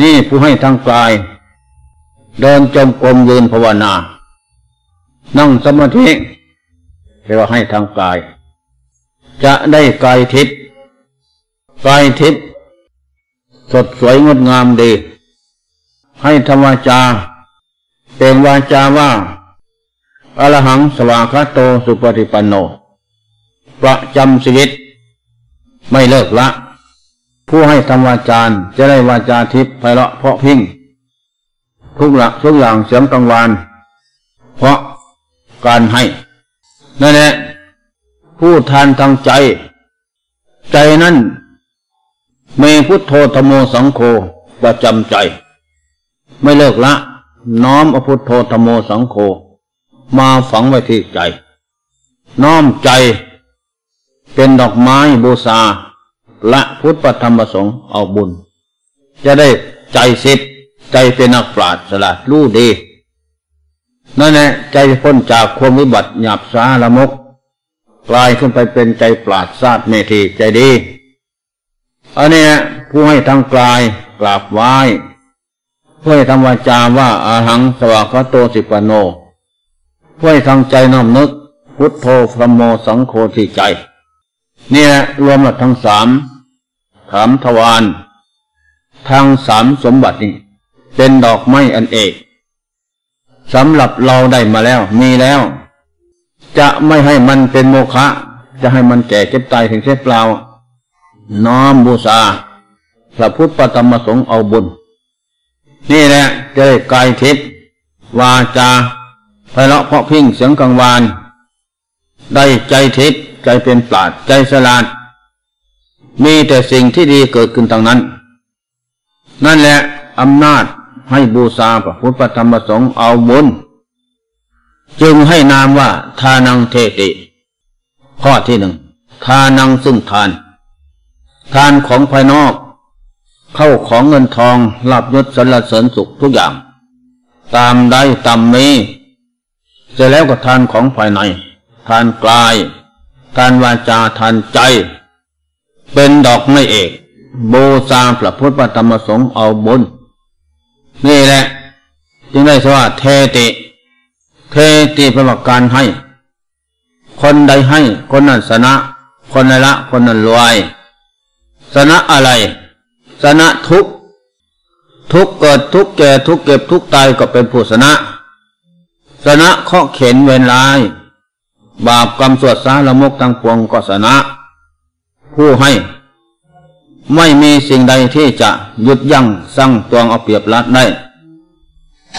นี่ผู้ให้ทางกาย เดินจมกรมยืนภาวนา นั่งสมาธิเรียกว่าให้ทางกาย จะได้กายทิพย์กายทิพย์สดสวยงดงามดี ให้ธรรมจาเป็นวาจาว่าอรหังสวาคาโตสุปฏิปันโน ประจำชีวิต ไม่เลิกละ ผู้ให้ธรรมวาจารจะได้วาจาทิพย์ไพเราะเพาะพิงทุกหลักทุกอย่างเสียงกังวานเพราะการให้ นั่นแหละผู้ทานทางใจ ใจนั้นมีพุทโธธโมสังโฆประจำใจ ไม่เลิกละ น้อมอพุทโธธโมสังโฆมาฝังไว้ที่ใจ น้อมใจ เป็นดอกไม้บูชา ละพุทธธรรมประสงค์เอาบุญ จะได้ใจสิบใจเป็นนักปราชญ์สลัดรู้ดี นั่นแหละใจพ้นจากความวิบัติหยาบสาละมก กลายขึ้นไปเป็นใจปราดซาดเมธีใจดีอันนี้ผู้ให้ทางกลายกราบไหว้ผู้ให้ทำวาจาว่าอาหังสวากโตสิปโนผู้ให้ทางใจน้อมนึก พุทโธพรโมสังโฆที่ใจ เนี่ยรวมหมดทั้งสาม ถามทวารทางสามสมบัตินี่เป็นดอกไม้อันเอกสำหรับเราได้มาแล้ว มีแล้ว จะไม่ให้มันเป็นโมฆะจะให้มันแก่เจ็บตายถึงเสียเปล่า น้อมบูชาพระพุทธปธรรมสงฆ์เอาบุญ นี่แหละจะได้กายทิพย์วาจาไพเราะเพาะพิ้งเสียงกังวาน ได้ใจทิพย์ใจเป็นปราดใจสลาด มีแต่สิ่งที่ดีเกิดขึ้นทางนั้น นั่นแหละอำนาจให้บูชาพระพุทธธรรมสงฆ์เอาบุญจึงให้นามว่า ทานังเทติ ข้อที่หนึ่งทานังซึ่งทาน ทานของภายนอก เข้าของเงินทองลาบยศสรรเสริญสุขทุกอย่าง ตามได้ตามนี้จะแล้วก็ทานของภายใน ทานกาย ทานวาจาทานใจ เป็นดอกไม้เอก บูชาพระพุทธธรรมสงฆ์เอาบุญนี่แหละ จึงได้สว่าเทติ เทติป็นว่าการให้ คนใดให้ คนนั้นสนะ คนนั้นละ คนนั้นรวยสนะอะไรสนะทุกทุกเกิดทุกแก่ทุกเก็บทุกตายก็เป็นผู้สนะสนะเคาะเข็นเวรลาย บาปกรรมสวดสาละมกตังปวงก็สนะ ผู้ให้ ไม่มีสิ่งใดที่จะหยุดยั้งสั่งตวงเอาเปรียบรัดได้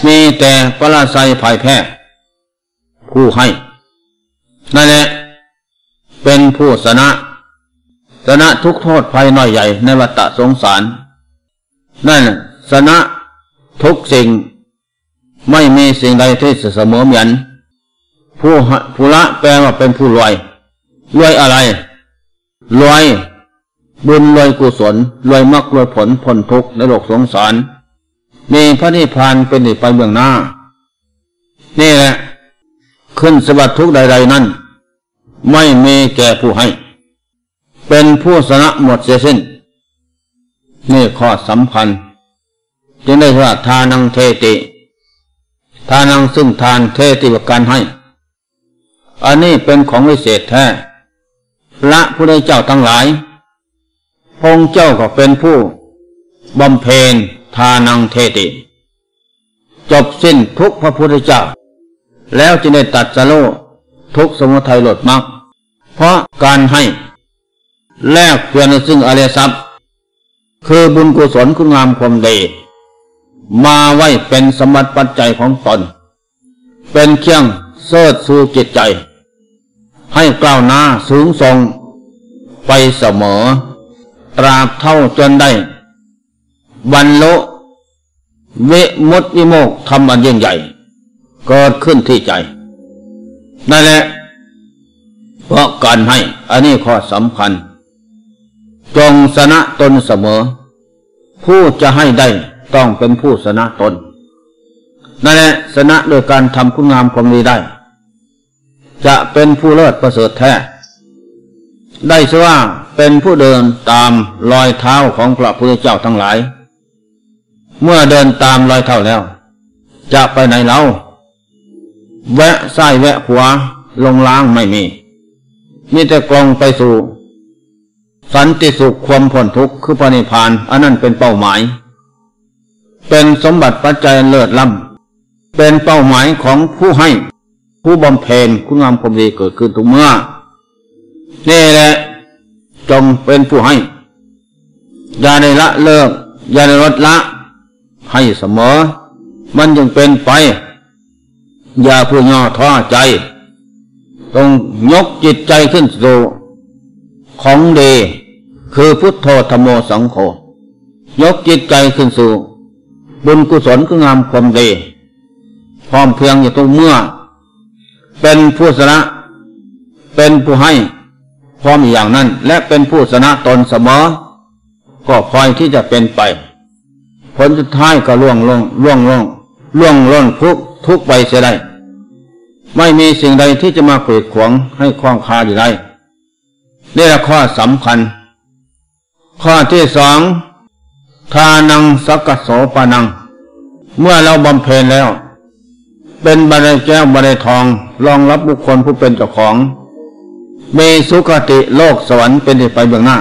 มีแต่ปราศัยภายแพ้ ผู้ให้ นั่นแหละ เป็นผู้สนะสนะทุกโทษภัยน้อยใหญ่ในวัฏสงสาร นั่นสนะทุกสิ่ง ไม่มีสิ่งใดที่เสมอเหมือนผู้ผู้ละแปลว่าเป็นผู้รวยรวยอะไร รวย บุญรวยกุศลรวยมรรครวยผลพ้นทุกข์ในโลกสงสาร มีพระนิพพานเป็นไปเบื้องหน้า นี่แหละ ขึ้นสวัสดิ์ทุกใดๆนั้น ไม่มีแก่ผู้ให้ เป็นผู้สนะหมดเสียสิ้น นี่ข้อสำคัญ จึงได้ว่าทานังเทติ ทานังซึ่งทานเทติวการให้ อันนี้เป็นของวิเศษแท้ ละผู้ได้เจ้าทั้งหลาย พงเจ้าก็เป็นผู้บำเพ็ญทานังเทติ จบสิ้นทุกพระพุทธเจ้า แล้วจึงได้ตัดสโลทุกสมุทัยหลดมักเพราะการให้ แลกเปลี่ยนซึ่งอริยทรัพย์ คือบุญกุศลคุณงามความดี มาไว้เป็นสมบัติปัจจัยของตน เป็นเครื่องเสิดสู่จิตใจ ให้กล้าวหน้าสูงส่งไปเสมอ ตราบเท่าจนได้บรรลุเวมุตติโมกทำอันยิ่งใหญ่ เกิดขึ้นที่ใจ นั่นแหละ เพราะการให้ อันนี้ข้อสำคัญ จงสนะตนเสมอ ผู้จะให้ได้ต้องเป็นผู้ชนะตน นั่นแหละชนะโดยการทำคุณงามความดีได้ จะเป็นผู้เลิศประเสริฐแท้ ได้ชื่อว่าเป็นผู้เดินตามรอยเท้าของพระพุทธเจ้าทั้งหลาย เมื่อเดินตามรอยเท่าแล้ว จะไปไหนเล่าแวะซ้ายแวะขวาลงล้างไม่มีมีแต่กลองไปสู่ สันติสุขความพ้นทุกข์คือพระนิพพานอันนั้นเป็นเป้าหมาย เป็นสมบัติปัจจัยเลิศล้ำเป็นเป้าหมายของผู้ให้ ผู้บำเพ็ญคุณงามความดีเกิดขึ้นทุกเมื่อ นี่แหละ จงเป็นผู้ให้ อย่าได้ละเลิก อย่าได้ลดละ ให้เสมอ มันยังเป็นไป อย่าผู้ย่อท้อใจต้องยกจิตใจขึ้นสู่ของดีคือพุทโธธรรมโมสังโฆยกจิตใจขึ้นสู่ บุญกุศลคืองามความดีพร้อมเพียงอยู่ตรงเมื่อ เป็นผู้สนะ เป็นผู้ให้พร้อมอย่างนั้น และเป็นผู้สนะตนเสมอ ก็คอยที่จะเป็นไป ผลสุดท้ายก็ล่วงลงล่วงลงล่วงล้นทุกทุกไปเสียได้ไม่มีสิ่งใดที่จะมาเกิดขวงให้คล้องคาอยู่ได้นี่แหละข้อสำคัญ ข้อที่สองทานังสักโสปานัง เมื่อเราบำเพ็ญแล้ว เป็นบันไดแก้วบันไดทองรองรับบุคคลผู้เป็นเจ้าของ มีสุขติโลกสวรรค์เป็นที่ไปเบื้องหน้า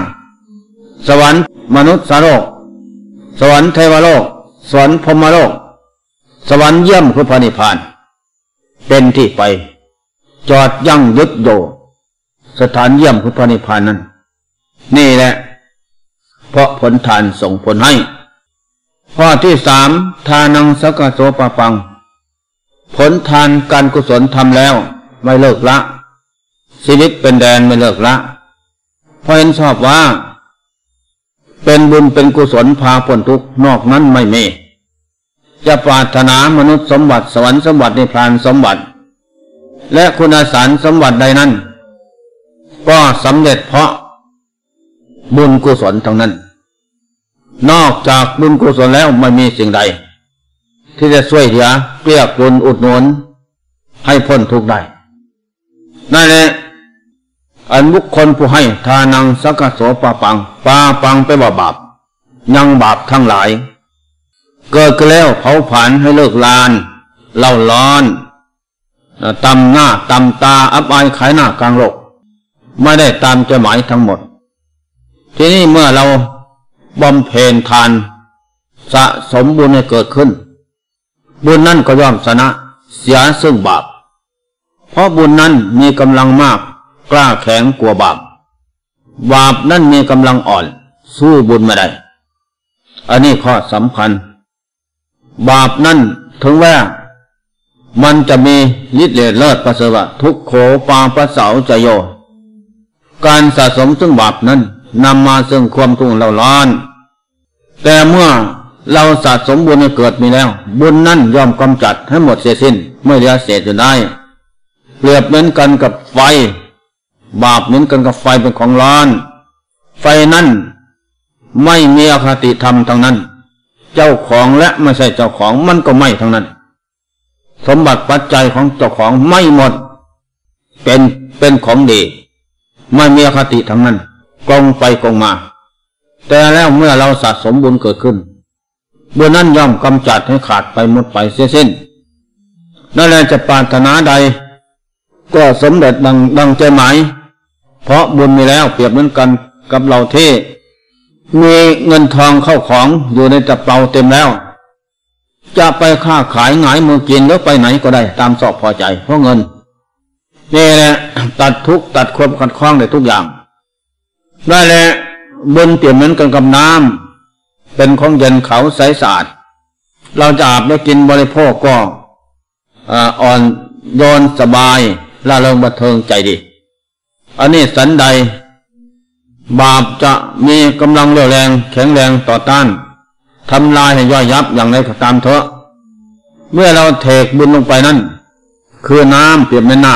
สวรรค์มนุษย์สาโลก สวรรค์เทวโลก สวรรค์พรมโลก สวรรค์เยี่ยมคือพระนิพพาน เป็นที่ไป จอดยั่งยึดโยสถานเยี่ยมคือพระนิพพานนั้น นี่แหละ เพราะผลทานส่งผลให้ ข้อที่สามทานังสกโสปปัง ผลทานการกุศลทำแล้ว ไม่เลิกละชีวิตเป็นแดนไม่เลิกละเพราะเห็นชอบว่า เป็นบุญเป็นกุศลพาผลทุกนอกนั้นไม่มี จะปรารถนามนุษย์สมบัติสวรรค์สมบัติในพรานสมบัติ และคุณสารสมบัติใดนั้น ก็สำเร็จเพราะบุญกุศลทั้งนั้น นอกจากบุญกุศลแล้วไม่มีสิ่งใด ที่จะช่วยเหลือเปรียกบุญอุดหนุน ให้พ้นทุกข์ได้นั่นแหละอันบุคคลผู้ให้ทานังสักโสปาปังปาปังไปบ่บาปยังบาปทั้งหลาย เกิดขึ้นแล้วเผาผลาญให้เลิกลานเล่าร้อนตำหน้าตำตาอับอายขายหน้ากลางโลกไม่ได้ตามใจหมายทั้งหมด ทีนี้เมื่อเราบำเพ็ญทาน สะสมบุญให้เกิดขึ้น บุญนั้นก็ย่อมชนะ เสียซึ่งบาป เพราะบุญนั้นมีกำลังมาก กล้าแข็งกลัวบาป บาปนั้นมีกำลังอ่อน สู้บุญไม่ได้ อันนี้ข้อสำคัญ บาปนั่นถึงว่า มันจะมีฤทธิ์เลิศประเสริฐทุกโขปาปะเสาจโย การสะสมซึ่งบาปนั้นนำมาซึ่งความทุกข์เราร้อน แต่เมื่อ เราสะสมบุญเกิดมีแล้ว บุญนั่นย่อมกำจัดให้หมดเสียสิ้นไม่เหลือเศษจะได้ เปรียบเหมือนกันกับไฟ บาปเหมือนกันกับไฟเป็นของร้อน ไฟนั้นไม่มีอคติธรรมทั้งนั้น เจ้าของและไม่ใช่เจ้าของมันก็ไม่ทั้งนั้น สมบัติปัจจัยของเจ้าของไม่หมด เป็นเป็นของดี ไม่มีคติทั้งนั้นกองไปกองมา แต่แล้วเมื่อเราสะสมบุญเกิดขึ้น บุญนั้นย่อมกำจัดให้ขาดไปหมดไปเสียสิ้น นั่นแหละจะปรารถนาใด ก็สมเด็จดังดังใจหมาย เพราะบุญมีแล้วเปรียบเหมือนกันกับเราเทมีเงินทองเข้าของอยู่ในกระเป๋าเต็มแล้ว จะไปค้าขายหงายมือกินหรือไปไหนก็ได้ตามสอบพอใจ เพราะเงินนี่แหละตัดทุกตัดความขัดข้องได้ทุกอย่าง ได้แหละบนเปลี่ยนเหมือนกันกับน้ำ เป็นของเย็นเขาใสสะอาดเราจะอาบแล้วกินบริโภคก็อ่อนโยนสบายล่าเริงบันเทิงใจดี อันนี้สันใด บาปจะมีกำลังเรียวแรง แข็งแรงต่อต้านทำลายให้ย่อยยับอย่างไรก็ตามเถอะ เมื่อเราเทกบุญลงไปนั้น คือน้ำเปรียบเหมือนน้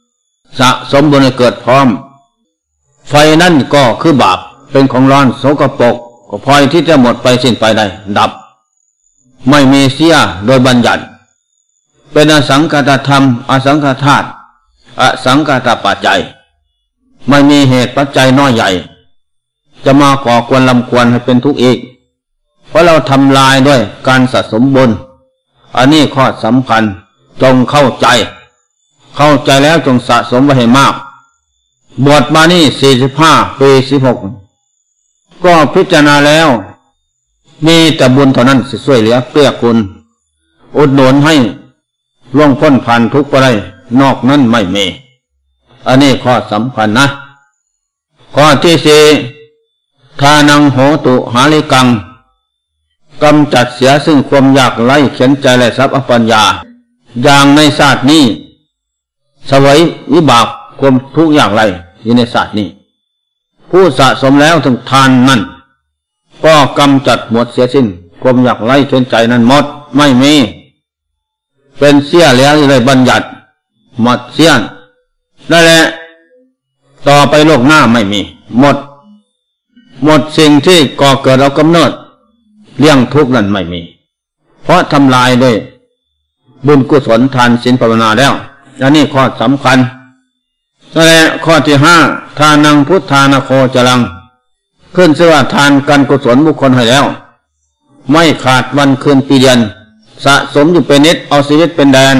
ำสะสมบุญเกิดพร้อม ไฟนั่นก็คือบาปเป็นของร้อนโสกปก ก็พลอยที่จะหมดไปสิ้นไปได้ ดับ ไม่มีเสียโดยบัญญัติ เป็นอสังกตธรรม อสังกธาตุอสังกตปัจจัย ไม่มีเหตุปัจจัยน้อยใหญ่ จะมาก่อกวนลำควรให้เป็นทุกข์อีก เพราะเราทำลายด้วยการสะสมบุญอันนี้ข้อสำคัญจงเข้าใจ เข้าใจแล้วจงสะสมไว้ให้มาก บวชมานี่สี่สิบห้าปีสิบหก ก็พิจารณาแล้ว มีแต่บุญเท่านั้นสิช่วยเหลือเพื่อคุณอุดหนุนให้ล่วงพ้นผ่านทุกข์ไปได้นอกนั้นไม่มี อันนี้ข้อสำคัญนะ ข้อที่สี่ทานังโหตุหาลิกังกำจัดเสียซึ่งความอยากไร้เข็นใจและทรัพย์อปัญญา อย่างในศาสตร์นี้สวยวิบากความทุกข์อย่ากไรอยู่ในศาสตร์นี้ ผู้สะสมแล้วถึงทานนั่น ก็กำจัดหมดเสียสิ้นความอยากไร้เข็นใจนั้นหมดไม่มี เป็นเสียแล้วเลยบัญญัติหมดเสียนนั่นแหละต่อไปโลกหน้าไม่มี หมด หมดสิ่งที่ก่อเกิดเรากำเนิดเลี่ยงทุกข์นั้นไม่มี เพราะทำลายด้วยบุญกุศลทานศีลภาวนาแล้ว อันนี้ข้อสำคัญ และข้อที่ห้าทานังพุทธานาโคจรัง ขึ้นเสื้อทานกันกุศลบุคคลให้แล้ว ไม่ขาดวันคืนปีเดือนสะสมอยู่เป็นนิดเอาชีวิตเป็นแดน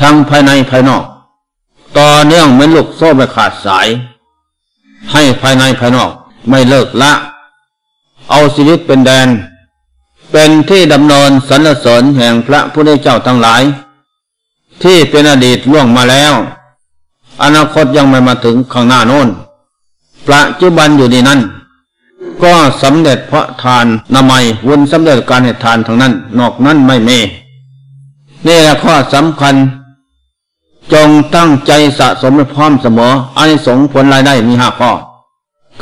ทั้งภายในภายนอก ต่อเนื่องเหมือนลูกโซ่ไม่ขาดสาย ให้ภายในภายนอกไม่เลิกละ เอาชีวิตเป็นแดน เป็นที่ดำเนินสรรเสริญแห่งพระผู้ได้เจ้าทั้งหลาย ที่เป็นอดีตล่วงมาแล้ว อนาคตยังไม่มาถึงข้างหน้าโน้นปัจจุบันอยู่ดีนั้น ก็สำเร็จเพราะทานนามัยวุนสำเร็จการให้ทานทั้งนั้น นอกนั้นไม่เมนี่แหละข้อสำคัญ จงตั้งใจสะสมพร้อมเสมออันสงผลรายได้มีห้าข้อ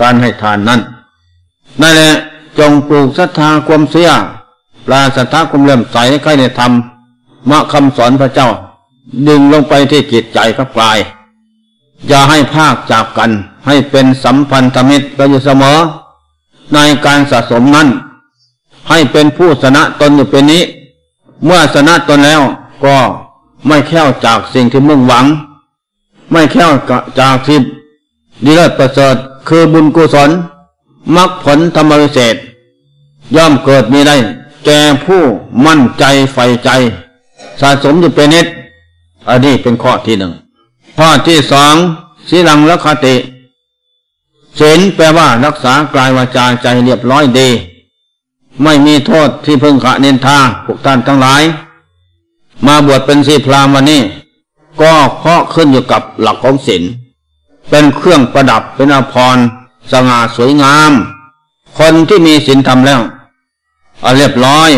การให้ทานนั้นนั่นแหละจงปลูกศรัทธาความเสียปลาศรัทธาความเลื่อมใสใครในธรรมมะคำสอนพระเจ้า ดึงลงไปที่จิตใจกับกาย อย่าให้ภาคจากกัน ให้เป็นสัมพันธมิตรไปอยู่เสมอ ในการสะสมนั้น ให้เป็นผู้ชนะตนอยู่เป็นนี้ เมื่อชนะตนแล้วก็ไม่แค่วจากสิ่งที่มุ่งหวัง ไม่แค่วจากที่ดีเลิศประเสริฐคือบุญกุศลมรรคผลธรรมวิเศษ ย่อมเกิดมีได้ แก่ผู้มั่นใจใฝ่ใจ สะสมอยู่เป็นนิดอันนี้เป็นข้อที่หนึ่ง ข้อที่สองสีลังละคติศีลแปลว่ารักษากายวาจาใจเรียบร้อยดี ไม่มีโทษที่พึงขะเนินทาพวกท่านทั้งหลาย มาบวชเป็นสีพรามวันนี้ ก็เพราะขึ้นอยู่กับหลักของศีลเป็นเครื่องประดับเป็นอภรสง่าสวยงาม คนที่มีศีลธรรมแล้วอเรียบร้อย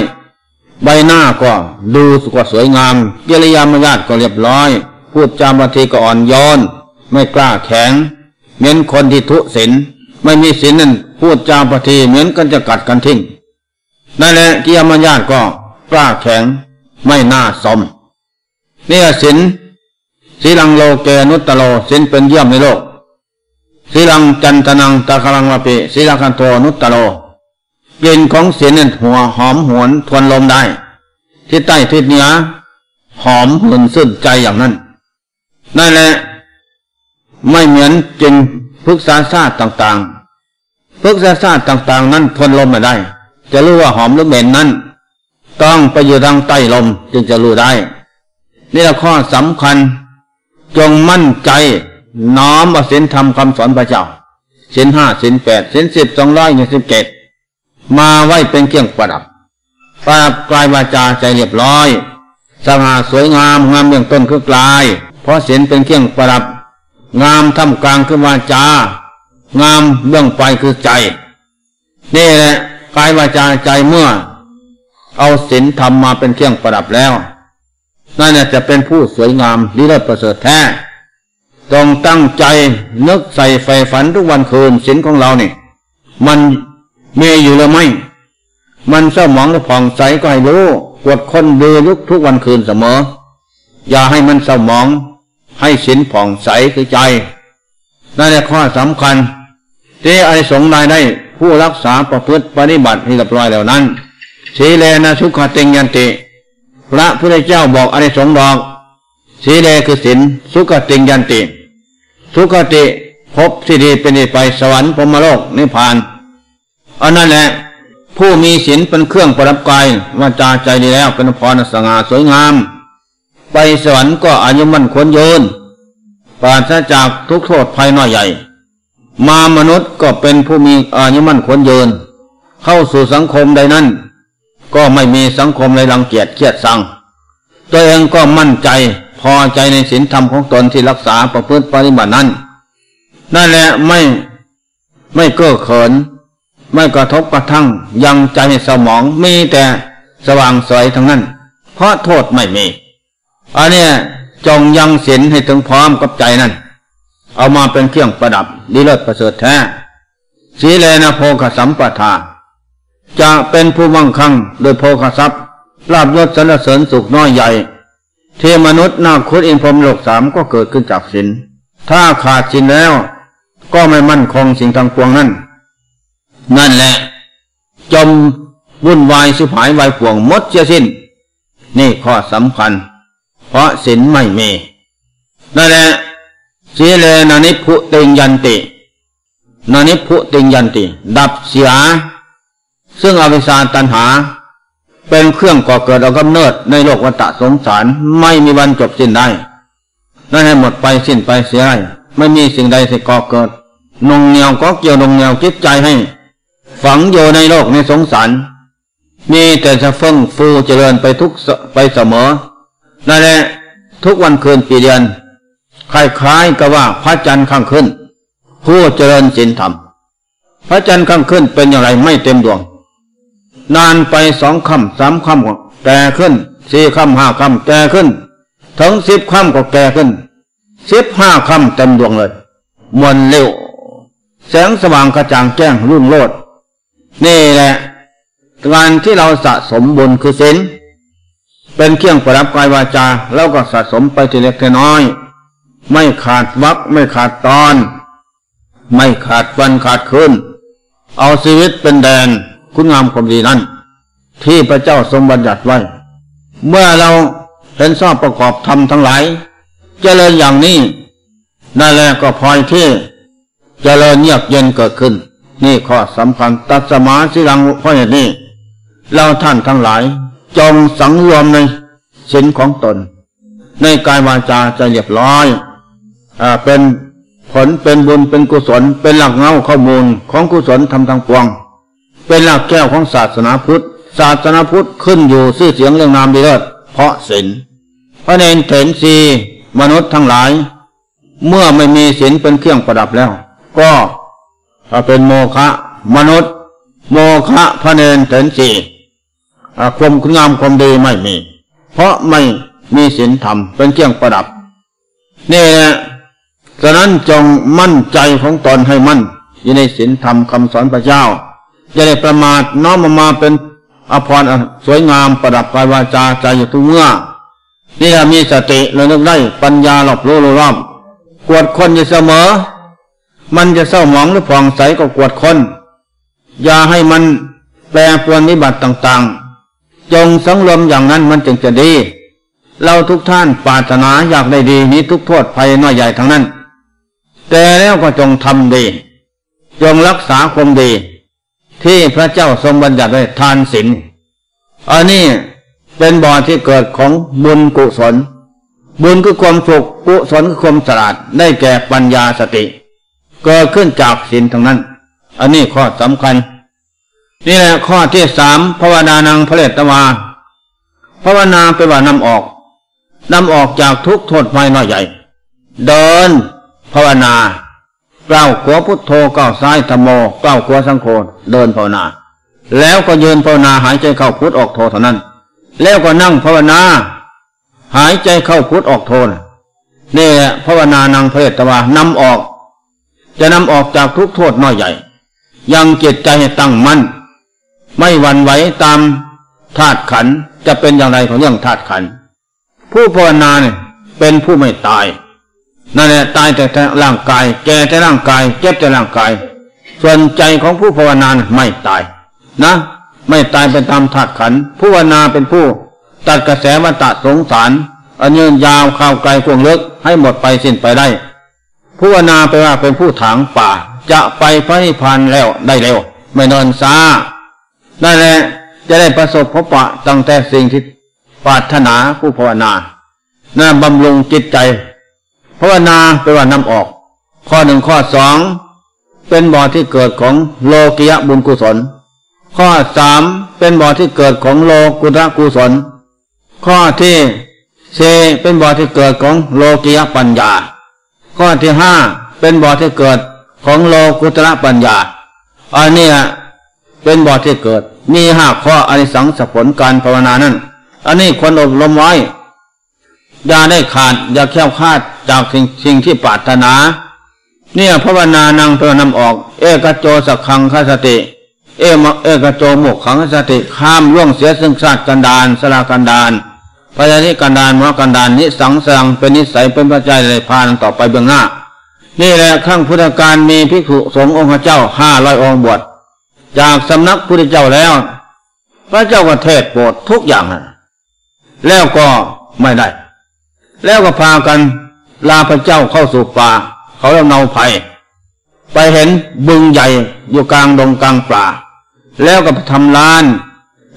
ใบหน้าก็ดูสุขสวยงามเิริยามารยาทก็เรียบร้อย พูดจามบางทีก็อ่อนโยนไม่กล้าแข็ง เหมือนคนที่ทุศีลไม่มีศีลนั่นพูดจามบางทีเหมือนกันจะกัดกันทิ้งนั่นแหละกิยมารยาทก็กล้าแข็งไม่น่าสมนี่ศีลสีลังโลเกนุตตโลศีลเป็นเยี่ยมในโลกสีลังจันทนังตะคลังวะปิสีลังคันโตนุตตโลกลิ่นของเสียนหัวหอมหวนทวนลมได้ ที่ใต้ทิศเหนือหอมหืนซึ้นใจอย่างนั้น นั่นแหละ ไม่เหมือนจินพึกษาซาต่างๆพึกษาซาต่างๆ นั้นทนลมไม่ได้ จะรู้ว่าหอมหรือเหม็นนั้น ต้องไปอยู่ทางใต้ลมจึงจะรู้ได้ นี่แหละข้อสำคัญ จงมั่นใจน้อมเอาศีลธรรมคำสอนพระเจ้าศีลห้าศีลแปดศีลสิบสองร้อยหนึ่งสิบเจ็ดมาไว้เป็นเครื่องประดับปราบกลายวาจาใจเรียบร้อยสง่าสวยงามงามเบื้องต้นคือกลาย เพราะศีลเป็นเครื่องประดับ งามท่ามกลางคือวาจา งามเบื้องไปคือใจ นี่แหละกายวาจาใจเมื่อ เอาศีลธรรมมาเป็นเครื่องประดับแล้ว นั่นจะเป็นผู้สวยงามดีเลิศประเสริฐแท้ต้องตั้งใจนึกใส่ไฟฝันทุกวันคืนศีลของเราเนี่ยมันมีอยู่หรือไม่ มันเศร้าหมองหรือผ่องใสก็ให้รู้กดคนดูลุกทุกวันคืนเสมอ อย่าให้มันเศร้าหมอง ให้ศีลผ่องใสคือใจนั่นแหละข้อสำคัญที่ไอสงนายได้ผู้รักษาประพฤติปฏิบัติให้เรียบร้อยแล้วนั้นสีเลนะสุขเตงยันติ พระพุทธเจ้าบอกอริสงดอกสีเลคือศีลสุขเตงยันติ สุขติพบที่ดีเป็นไปสวรรค์พรมโลกนิพพานอันนั้นแหละ ผู้มีศีลเป็นเครื่องประดับกายวาจาใจดีแล้วเป็นพรสง่าสวยงาม ไปสวรรค์ก็อายุมั่นควรยืนปราศจากทุกโทษภัยน้อยใหญ่ มามนุษย์ก็เป็นผู้มีอายุมั่นควรยืนเข้าสู่สังคมใดนั้น ก็ไม่มีสังคมในรังเกียจเครียดสังตัวเองก็มั่นใจพอใจในศีลธรรมของตนที่รักษาประพฤติปฏิบัตินั้นนั่นแหละไม่ไม่เก้อเขิน ไม่กระทบกระทั่งยังใจสมองมีแต่สว่างสวยทั้งนั้น เพราะโทษไม่มี อันนี้จงยังศีลให้ถึงพร้อมกับใจนั้นเอามาเป็นเครื่องประดับดีเลิศประเสริฐแท้สีเลนะโพคสัมปทา จะเป็นผู้มั่งคั่งโดยโพคทรัพย์ลาบยศสรรเสริญสุขน้อยใหญ่ เทมนุษย์นาคุดอินพรมโลกสามก็เกิดขึ้นจากศีลถ้าขาดศีลแล้ว ก็ไม่มั่นคงสิ่งทางปวงนั้นนั่นแหละ จมวุ่นวายสิบหายวายป่วงมดเสียสิ้น นี่ข้อสำคัญ ราะศีลไม่มีนั่นแหละสีเลนานิพุติงยันตินานิพุติงยันติ ดับเสีย ซึ่งอวิชาตันหา เป็นเครื่องก่อเกิดเอากำเนิดในโลกวัฏสงสารไม่มีวันจบสิ้นได้นั่นให้หมดไปสิ้นไปเสียให้ไม่มีสิ่งใดที่ก่อเกิดนงเหนียวก็เกี่ยวนงเหนียวจิตใจให้ ฝังอยู่ในโลกในสงสารมีแต่จะเฟื่องฟูเจริญไปทุกไปเสมอ นั่นแหละทุกวันคืนปีเดือนคล้ายๆกับว่าพระจันทร์ข้างขึ้น ผู้เจริญศีลธรรม พระจันทร์ข้างขึ้นเป็นอย่างไรไม่เต็มดวง นานไปสองคำสามคำก็แก่ขึ้นสี่คำห้าคำแก่ขึ้น ถึงสิบคำก็แก่ขึ้นสิบห้าคำเต็มดวงเลยมวลเร็ว แสงสว่างกระจ่างแจ้งรุ่งโรดนี่แหละ การที่เราสะสมบุญคือศีล เป็นเครื่องประดับกายวาจา แล้วก็สะสมไปทีเล็กทีน้อย ไม่ขาดวักไม่ขาดตอน ไม่ขาดวันขาดคืนเอาชีวิตเป็นแดนคุณงามความดีนั้น ที่พระเจ้าทรงบัญญัติไว้ เมื่อเราเห็นชอบประกอบธรรมทั้งหลายเจริญอย่างนี้นั่นแหละก็พลอยที่เจริญเยือกเย็นเกิดขึ้น นี่ข้อสำคัญตัดสมาสิลังเพราะอย่างนี้เราท่านทั้งหลาย จงสังรวมในศีลของตน ในกายวาจาจะเรียบร้อยอ่าเป็นผลเป็นบุญเป็นกุศล เป็นหลักเงาข้อมูลของกุศลทำทางปวง เป็นหลักแก้วของศาสนาพุทธ ศาสนาพุทธขึ้นอยู่ชื่อเสียงเรื่องนามดีเลิศเพราะศีลพระเนนเถนสีมนุษย์ทั้งหลาย เมื่อไม่มีศีลเป็นเครื่องประดับแล้ว ก็เป็นโมฆะมนุษย์ โมฆะพระเนนเถนสี ความคุณงามความดีไม่มี เพราะไม่มีศีลธรรมเป็นเครื่องประดับนี่แหละฉะนั้นจงมั่นใจของตนให้มั่นอยู่ในศีลธรรมคำสอนพระเจ้าอย่าได้ประมาทน้อมมาเป็นอภรณ์สวยงามประดับกายวาจาใจอยู่ทุกเมื่อ นี่มีสติระลึกได้ปัญญาหลบรู้รู้รอบกวดคนอยู่เสมอ มันจะเศร้าหมองหรือผ่องใสก็กวดคน อย่าให้มันแปรปรวนนิบัติต่าง ๆ จงสังรวมอย่างนั้นมันจึงจะดี เราทุกท่านปรารถนาอยากได้ดีนี้ทุกโทษภัยน้อยใหญ่ทั้งนั้น แต่แล้วก็จงทำดี จงรักษาความดี ที่พระเจ้าทรงบัญญัติไว้ทานศีลอันนี้เป็นบ่อที่เกิดของบุญกุศล บุญคือความสุขกุศลคือความสลาดได้แก่ปัญญาสติ เกิดขึ้นจากศีลทั้งนั้น อันนี้ข้อสำคัญ นี่แหละข้อที่สามภาวนานังพระเลตวาภาวนาไปว่านำออกนำออกจากทุกโทษภัยน้อยใหญ่ เดิน ภาวนาก้าวขวพุทโธก้าวซ้ายธรรมโมก้าวขวสังโฆเดินภาวนา แล้วก็ยืนภาวนาหายใจเข้าพุทออกโทเท่านั้น แล้วก็นั่งภาวนา หายใจเข้าพุทออกโทนี่แหละภาวนานังเพศตวานำออก จะนำออกจากทุกโทษน้อยใหญ่ ยังจิตใจให้ตั้งมั่น ไม่หวั่นไหวตามธาตุขันจะเป็นอย่างไรของเรื่องธาตุขันผู้ภาวนาเนี่ยเป็นผู้ไม่ตายนั่นแหละตายแต่ร่างกาย แก่แต่ร่างกาย เจ็บแต่ร่างกาย ส่วนใจของผู้ภาวนาไม่ตาย นะ ไม่ตายเป็นตามธาตุขันผู้ภาวนาเป็นผู้ ตัดกระแสวัฏสงสารอันยืนยาวข้าวไกลกวงเลิกให้หมดไปสิ้นไปได้ผู้ภาวนาไปว่าเป็นผู้ถางป่า จะไปพระนิพพานแล้วได้เร็ว ไม่นอนซา นั่นแหละจะได้ประสบพบปะตั้งแต่สิ่งที่ปรารถนาผู้ภาวนาน่าบำรุงจิตใจภาวนาเป็นว่านำออก ข้อหนึ่งข้อสองเป็นบ่อที่เกิดของโลกิยะบุญกุศล ข้อสามเป็นบ่อที่เกิดของโลกุตระกุศล ข้อที่สี่เป็นบ่อที่เกิดของโลกิยะปัญญา ข้อที่ห้าเป็นบ่อที่เกิดของโลกุตระปัญญาอันนี้ เป็นบ่อที่เกิด มีห้าข้ออนิสังสผลการภาวนานั้น อันนี้ควรอบรมไว้ อย่าได้ขาด อย่าแค้วคาดจากสิ่งสิ่งที่ปรารถนา เนี่ยภาวนานังตัวนำออก เอกโจสักขังคสติ เอมเอกโจหมกขังสติข้ามล่วงเสียซึ่งชาติกันดานสลากันดานพยาธิกันดานมอกันดานนิสังสังเป็นนิสัยเป็นปัจจัยเลยพานต่อไปเบื้องหน้า นี่แหละข้างพุทธการมีภิกษุสงฆ์องค์เจ้าห้าร้อยองค์บวช จากสำนักพุทธเจ้าแล้ว พระเจ้าก็เทศโปรดทุกอย่างนะแล้วก็ไม่ได้ แล้วก็พากันลาพระเจ้าเข้าสู่ป่า เขาเนาไผ่ไปเห็นบึงใหญ่อยู่กลางดงกลางป่า แล้วก็ทำลาน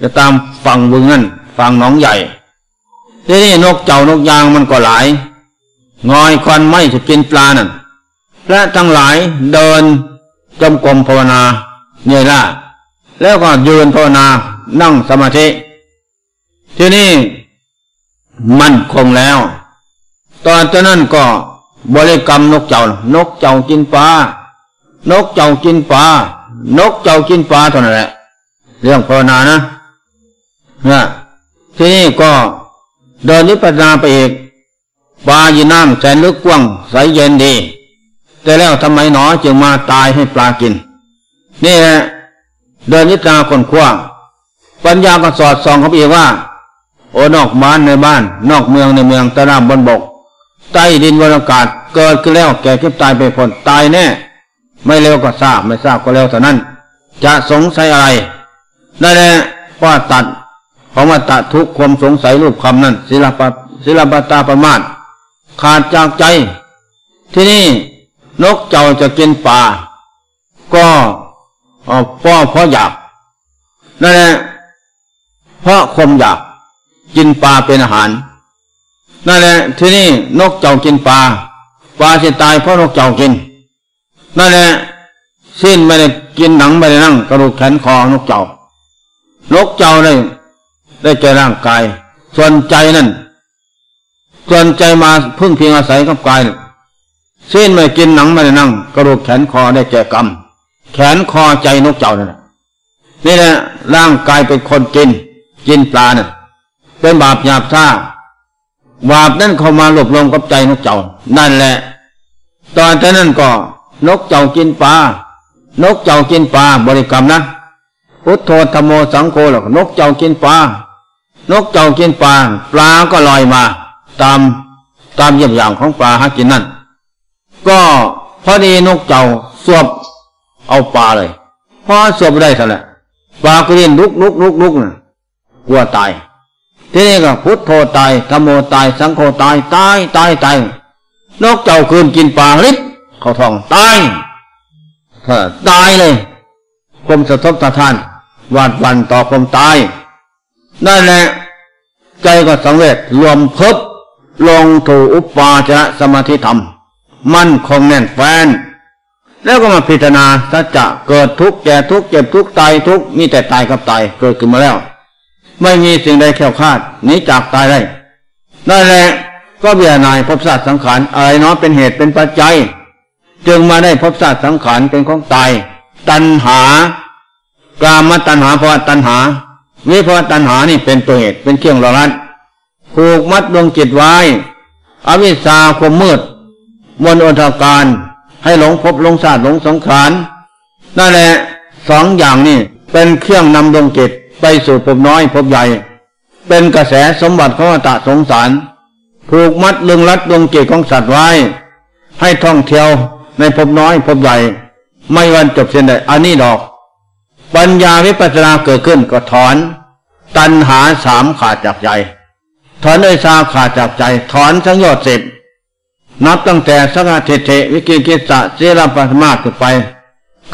จะตามฝั่งบึงนั่นฝั่งหนองใหญ่ทีนี้นกเจ้านกยางมันก็หลายงอยควันไม่จะกินปลานั่นและทั้งหลายเดินจมกรมภาวนา เนยล่าแล้วก็ยืนภาวนา นั่งสมาธิ ทีนี้มันคงแล้ว ตอนจากนั้นก็บริกรรมนกเจ้านกเจ้ากินปลานกเจ้ากินปลานกเจ้ากินปลาเท่านั้นแหละ เรื่องภาวนานะนะทีนี้ก็เดินนิพพานาไปอีกปลายีน้ำแสนลึกกว้างใสเย็นดี แต่แล้วทำไมหนอจึงมาตายให้ปลากิน นี่แหละเดินนิพพานาคนขว้างปัญญาก็สอดส่องเขาอีกว่า โอนอกบ้านในบ้าน นอกเมืองในเมืองตะนามบนบก ใต้ดินบนอากาศเกิดขึ้นแล้วแก่คิดตายไปผลตายแน่ ไม่เร็วก็ทราบไม่ทราบก็เร็วเท่านั้น จะสงสัยอะไรนั่นแหละว่าตัดของมาตะทุกความสงสัยรูปคำนั้นศิลปะศิลปตาประมาทขาดจากใจ ที่นี่นกเจ้าจะกินป่า ก็ พ่อเพราะอยากนั่นแหละเพราะความอยากกินปลาเป็นอาหารนั่นแหละที่นี่นกเจ้ากินปลาปลาจะตายเพราะนกเจ้ากินนั่นแหละสิ้นไม่ได้กินหนังไม่ได้นั่งกระดูกแขนคอนกเจ้านกเจ้าเลยได้แก่ร่างกาย ส่วนใจนั่นส่วนใจมาพึ่งเพียงอาศัยกับกายสิ้นไม่กินหนังไม่ได้นั่งกระดูกแขนคอได้แก่กรรม แขนคอใจนกเจ้านั่นนี่แหละร่างกายเป็นคนกิน กินปลาเนี่ยเป็นบาปหยาบซ่าบาปนั่นเข้ามารวบรวมกับใจนกเจ้า นั่นแหละ ตอนนั้นก็ นกเจ้ากินปลานกเจ้ากินปลาบริกรรมนะพุทโธธรรมโมสังโฆหรอกนกเจ้ากินปลานกเจ้ากินปลาปลาก็ลอยมา ตามตามเยี่ยมอย่างของปลาหากินนั่น ก็พอดีนกเจ้าสวบ เอาปลาเลยพอสวบได้เท่านั้นปลาก็เรียนลุกลุกลุกลุกนะกลัวตาย ทีนี้ก็พุทโธตายธรรมโมตาย สังโฆตายตายตายตายนกเจ้าคืนกินปลาลิบเขาทองตายตายเลยคมสะทบสะท้านวาดวันต่อความตายนั่นแหละใจก็สังเวชรวมเพิบลงถูอุปปาจระสมาธิธรรม มั่นคงแน่นแฟ้น แล้วก็มาพิจารณาสัจจะเกิดทุกข์แก่ทุกข์เจ็บทุกข์ตายทุกข์มีแต่ตายกับตายเกิดขึ้นมาแล้ว ไม่มีสิ่งใดแข็งคาดหนีจากตายได้นั่นแหละก็เบียนายพบศาสตร์สังขารอะไรเนาะเป็นเหตุเป็นปัจจัย จึงมาได้พบศาสตร์สังขารเป็นของตาย ตัณหากามตัณหาภาวะตัณหาวิภาวะตัณหานี่เป็นตัวเหตุเป็นเครื่องรอรัดผูกมัดดวงจิตไว้ อวิชชาความมืดมนอนทการ ให้หลงพบหลงศาสตร์หลงสงขารนั่นแหละสองอย่างนี่เป็นเครื่องนำดวงจิตไปสู่ภพน้อยภพใหญ่ เป็นกระแสสมบัติของอตะสงสาร ผูกมัดลึงรัดดวงจิตของสัตว์ไว้ ให้ท่องเที่ยวในภพน้อยภพใหญ่ ไม่วันจบเส้นใดอันนี้ดอก ปัญญาวิปัสสนาเกิดขึ้นก็ถอน ตัณหาสามขาดจากใจ ถอนด้วยชาขาดจากใจ ถอนสังโยชน์สิบ นับตั้งแต่สังฆเทเทวิกิกิสะเจรปัสมาขึ้นไป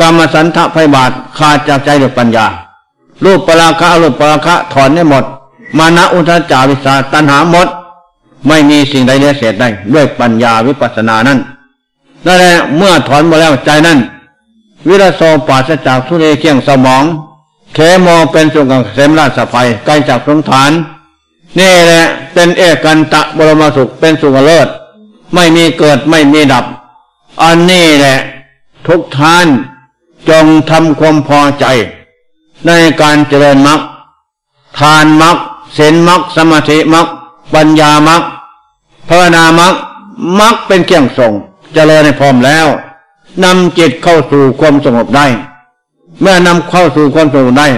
กรรมสันทะไพบาทขาดจากใจด้วยปัญญา รูปปราคะรูปปราคะถอนได้หมด มานะอุทจาวิสาตัณหาหมด ไม่มีสิ่งใดเหลือเศษได้ด้วยปัญญาวิปัสสนานั้นนั่นแหละเมื่อถอนมาแล้วใจนั้นวิรโสปาสจากทุเรเคียงสมองเขโมเป็นสุกังเสมราชภัยไกลจากสงฐาน นี่แหละเป็นเอกันตะบรมสุขเป็นสุขเลิศ ไม่มีเกิดไม่มีดับ อันนี้แหละ ทุกท่านจงทำความพอใจ ในการเจริญมรรคทานมรรคเส้นมรรคสมาธิมรรคปัญญามรรคภาวนามรรคมรรคเป็นเครื่องส่งเจริญในพร้อมแล้วนำจิตเข้าสู่ความสงบได้ เมื่อนำเข้าสู่ความสงบได้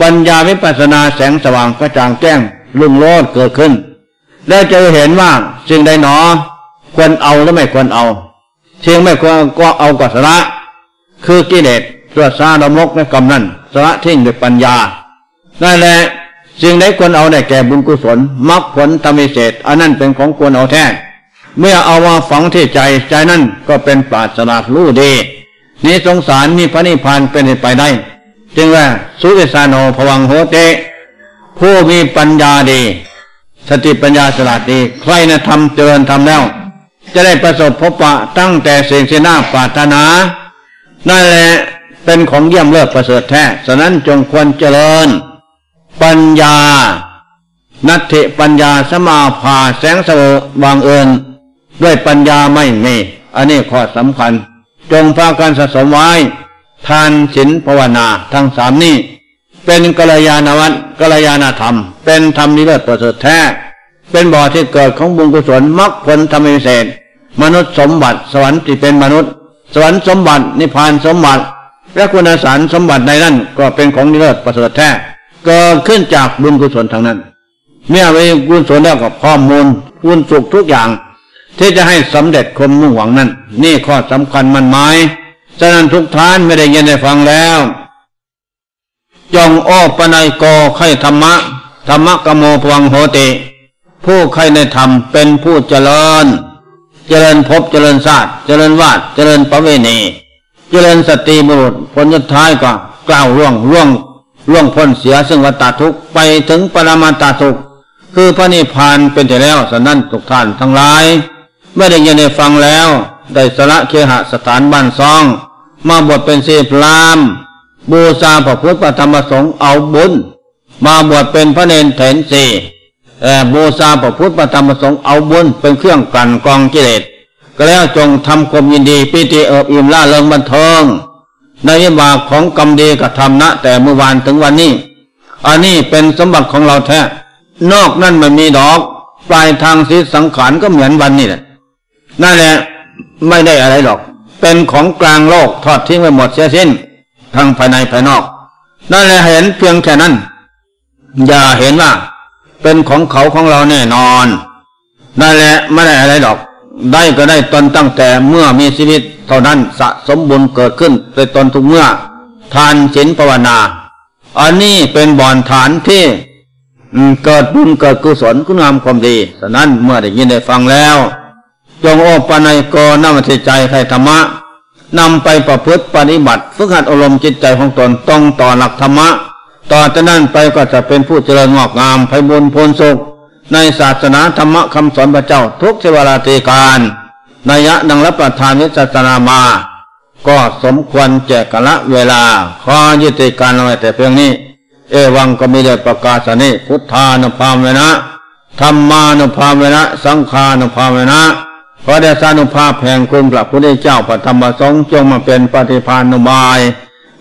ปัญญาวิปัสสนาแสงสว่างกระจ่างแจ้งลุ่งโลดเกิดขึ้น และจะเห็นว่าสิ่งใดหนอ ควรเอาหรือไม่ควรเอาสิ่งไม่ควรก็เอากัสระคือกิเลสตัวซาดมกในกำนั้นสละทิ้งด้วยปัญญานั่นแหละสิ่งใดควรเอาได้แก่บุญกุศลมรรคผลธรรมิเศษอันนั้นเป็นของควรเอาแท้เมื่อเอามาฝังที่ใจใจนั่นก็เป็นปราศนารู้ดีนี้สงสารมีพระนิพพานเป็นไปได้ จึงว่าสุริสานโนภวังโหเตผู้มีปัญญาดี สติปัญญาสลาดดี ใครนะทำเจริญทำแล้ว จะได้ประสบพบปะตั้งแต่เสียงเสนาปรารถนา นั่นแหละเป็นของเยี่ยมเลิศประเสริฐแท้ ฉะนั้นจงควรเจริญ ปัญญา นัตถิปัญญาสมาภาแสงสว่างเอิญด้วยปัญญาไม่มี อันนี้ข้อสำคัญ จงพากันสะสมไว้ ทานศีลภาวนาทั้งสามนี้ เป็นกัลยาณวัตรกัลยาณธรรม เป็นธรรมนิเลิศประเสริฐแท้ เป็นบ่อที่เกิดของบุญกุศลมรรคผลธรรมวิเศษ มนุษย์สมบัติ สวรรค์ที่เป็นมนุษย์ สวรรค์สมบัตินิพพานสมบัติและคุณสารสมบัติในนั้นก็เป็นของนิเลิศประเสริฐแท้เกิดขึ้นจากบุญกุศลทางนั้นเมื่อไปบุญกุศลแล้วกับข้อมูลบุญสุขทุกอย่าง ที่จะให้สำเร็จคมมุ่งหวังนั้น นี่ข้อสำคัญมันหมายฉะนั้นทุกท่านไม่ได้ยินได้ฟังแล้วจงโอปนัยโกไขธรรมะธรรมะกโมพวังโหติ ผู้ใครในธรรมเป็นผู้เจริญ เจริญพบเจริญศาสตร์เจริญวาดเจริญประเวณี เจริญสติบุรุษผลสุดท้ายก็กล่าวร่วงร่วงร่วงพ้นเสียซึ่งวัฏทุกไปถึงปรมาตาทุกคือพระนิพพานเป็นแต่แล้วสนั้นทุกท่านทั้งหลายเมื่อได้ยินได้ฟังแล้ว ได้สละเคหสถานบ้านซอง มาบวชเป็นสีพรามบูชาพระพุทธธรรมสงฆ์เอาบุญ มาบวชเป็นพระเนนเถนสี บูชาพระพุทธธรรมสงฆ์เอาบุญเป็นเครื่องกันกองกิเลสก็แล้วจงทำความยินดีปิติเอิบอิ่มล่าเริงบันเทิงในวิบากของกรรมดีกับธรรมนะ แต่เมื่อวานถึงวันนี้ อันนี้เป็นสมบัติของเราแท้ นอกนั่นไม่มีดอก ปลายทางสิสังขารก็เหมือนวันนี้แหละนั่นแหละไม่ได้อะไรหรอก เป็นของกลางโลกทอดทิ้งไปหมดเสียสิ้นทั้งภายในภายนอก นั่นแหละเห็นเพียงแค่นั้น อย่าเห็นว่า เป็นของเขาของเราแน่นอนนั่นแหละไม่ได้อะไรหรอก ได้ก็ได้ตนตั้งแต่เมื่อมีชีวิต เท่านั้นสะสมบุญเกิดขึ้นในตนทุกเมื่อ ทานศีลภาวนา อันนี้เป็นบ่อนฐานที่เกิดบุญเกิดกุศลคุณงามความดีฉะนั้นเมื่อได้ยินได้ฟังแล้ว จงโอปนัยกนำจิตใจให้ธรรมะนำไปประพฤติปฏิบัติ ฝึกหัดอารมณ์จิตใจของตนต้องต่อหลักธรรมะ ต่อจากนั้นไปก็จะเป็นผู้เจริญงอกงามไพบุญพลสุข ในศาสนาธรรมคำสอนพระเจ้าทุกเทวราตีการนยะดังรับประทานวิจารณามา ก็สมควรแจกกละเวลาขอยุติการเอาไว้แต่เพียงนี้ เอวังก็มีเดประกาศนี้พุทธานุภาเวนะธรรมานุภาเวนะ สังฆานุภาเวนะขอได้สานุภาพแห่งคุณพระพุทธเจ้าพระธรรมสงฆ์จงมาเป็นปฏิภาณุบาย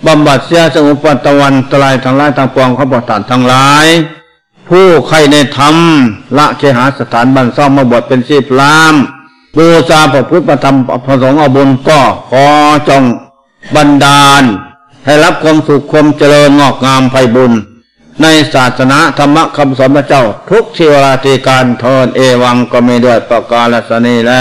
บำบัดเสียสมุปตะวันตรายทั้งหลายทั้งปวงข้าพเจ้าทั้งหลาย ผู้ใครในธรรมละเคหาสถานบันซ่อมมาบวชเป็นชีพรามบูชาพระพุทธธรรมพระสงฆ์อบุญก็ขอจงบันดาล ให้รับความสุขความเจริญงอกงามไพบุญ ในศาสนาธรรมคำสอนพระเจ้า ทุกชีวราติการทนเอวังก็ไม่ด้วยประกาศสนีแล